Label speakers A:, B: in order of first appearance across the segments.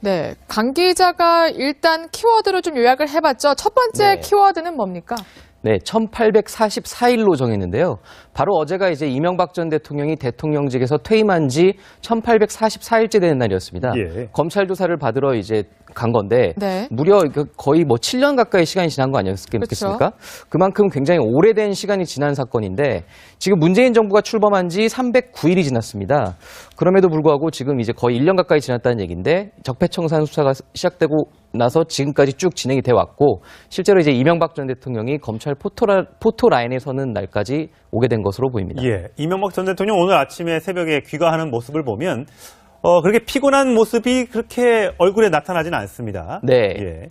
A: 네, 강 기자가 일단 키워드로 좀 요약을 해봤죠. 첫 번째
B: 네.
A: 키워드는 뭡니까?
B: 네, 1844일로 정했는데요. 바로 어제가 이제 이명박 전 대통령이 대통령직에서 퇴임한 지 1844일째 되는 날이었습니다.
C: 예.
B: 검찰 조사를 받으러 이제 간 건데
A: 네.
B: 무려 그 거의 뭐 7년 가까이 시간이 지난 거 아니었겠습니까? 그만큼 굉장히 오래된 시간이 지난 사건인데 지금 문재인 정부가 출범한 지 309일이 지났습니다. 그럼에도 불구하고 지금 이제 거의 1년 가까이 지났다는 얘기인데 적폐청산 수사가 시작되고 나서 지금까지 쭉 진행이 돼 왔고 실제로 이제 이명박 전 대통령이 검찰 포토라, 포토라인에 서는 날까지 오게 된 것으로 보입니다.
C: 예, 이명박 전 대통령 오늘 아침에 새벽에 귀가하는 모습을 보면 어, 그렇게 피곤한 모습이 그렇게 얼굴에 나타나진 않습니다.
B: 네.
C: 예.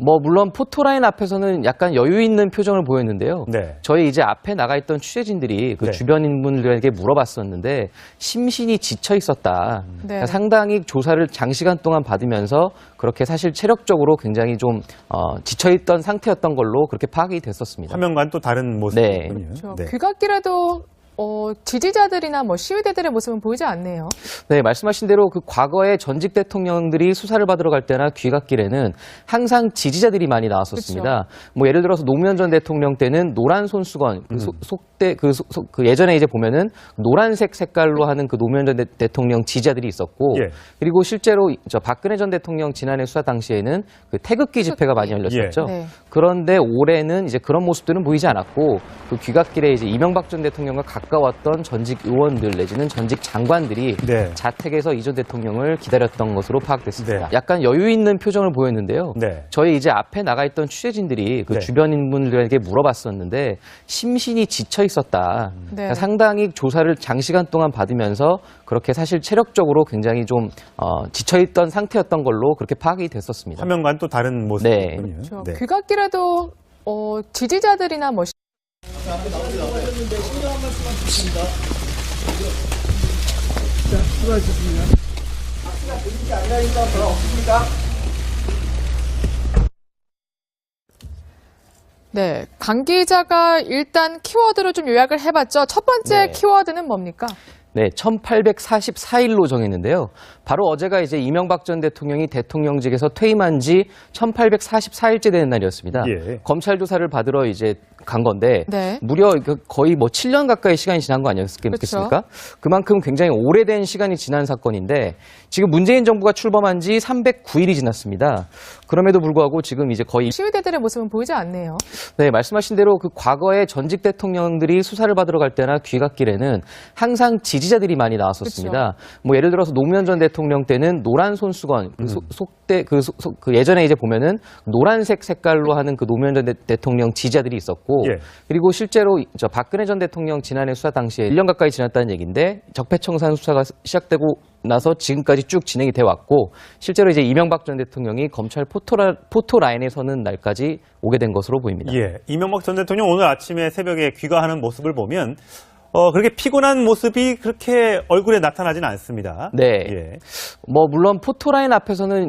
B: 뭐 물론 포토라인 앞에서는 약간 여유 있는 표정을 보였는데요.
C: 네.
B: 저희 이제 앞에 나가 있던 취재진들이 그
C: 네.
B: 주변 인물들에게 물어봤었는데 심신이 지쳐 있었다.
A: 네.
B: 그러니까 상당히 조사를 장시간 동안 받으면서 그렇게 사실 체력적으로 굉장히 좀 어, 지쳐 있던 상태였던 걸로 그렇게 파악이 됐었습니다.
C: 화면과는 또 다른 모습이군요.
A: 저
C: 네.
A: 귀갓길에도 어, 지지자들이나 뭐 시위대들의 모습은 보이지 않네요.
B: 네, 말씀하신 대로 그 과거에 전직 대통령들이 수사를 받으러 갈 때나 귀갓길에는 항상 지지자들이 많이 나왔었습니다. 뭐 예를 들어서 노무현 전 대통령 때는 노란 손수건, 그 소- 속대 그, 소- 소- 그 예전에 이제 보면은 노란색 색깔로 하는 그 노무현 전 대, 통령 지지자들이 있었고
C: 예.
B: 그리고 실제로 저 박근혜 전 대통령 지난해 수사 당시에는 그 태극기 집회가 많이 열렸었죠.
A: 네.
B: 그런데 올해는 이제 그런 모습들은 보이지 않았고 그 귀갓길에 이제 이명박 전 대통령과 가까웠던 전직 의원들 내지는 전직 장관들이
C: 네.
B: 자택에서 이전 대통령을 기다렸던 것으로 파악됐습니다.
C: 네.
B: 약간 여유 있는 표정을 보였는데요.
C: 네.
B: 저희 이제 앞에 나가 있던 취재진들이 그
C: 네.
B: 주변 인물들에게 물어봤었는데 심신이 지쳐 있었다.
A: 네.
B: 그러니까 상당히 조사를 장시간 동안 받으면서 그렇게 사실 체력적으로 굉장히 좀 어, 지쳐 있던 상태였던 걸로 그렇게 파악이 됐었습니다.
C: 화면과는 또 다른 모습이군요.
A: 저
C: 네.
A: 귀갓길에도 어, 지지자들이나 뭐 시- 네, 강 기자가 일단 키워드로 좀 요약을 해봤죠. 첫 번째
B: 네.
A: 키워드는 뭡니까?
B: 네, 1844일로 정했는데요. 바로 어제가 이제 이명박 전 대통령이 대통령직에서 퇴임한 지 1844일째 되는 날이었습니다.
C: 예.
B: 검찰 조사를 받으러 이제 간 건데
A: 네.
B: 무려 그 거의 뭐 7년 가까이 시간이 지난 거 아니었겠습니까? 그만큼 굉장히 오래된 시간이 지난 사건인데 지금 문재인 정부가 출범한 지 309일이 지났습니다. 그럼에도 불구하고 지금 이제 거의
A: 시위대들의 모습은 보이지 않네요.
B: 네, 말씀하신 대로 그 과거에 전직 대통령들이 수사를 받으러 갈 때나 귀갓길에는 항상 지지자들이 많이 나왔었습니다. 뭐 예를 들어서 노무현 전 대통령 때는 노란 손수건, 그 소- 속대 그, 소- 소- 그 예전에 이제 보면은 노란색 색깔로 하는 그 노무현 전 대, 대통령 지지자들이 있었고
C: 예.
B: 그리고 실제로 저 박근혜 전 대통령 지난해 수사 당시에 1년 가까이 지났다는 얘기인데 적폐청산 수사가 시작되고 나서 지금까지 쭉 진행이 돼 왔고 실제로 이제 이명박 전 대통령이 검찰 포토라, 포토라인에 서는 날까지 오게 된 것으로 보입니다.
C: 예, 이명박 전 대통령 오늘 아침에 새벽에 귀가하는 모습을 보면 어, 그렇게 피곤한 모습이 그렇게 얼굴에 나타나진 않습니다.
B: 네.
C: 예.
B: 뭐 물론 포토라인 앞에서는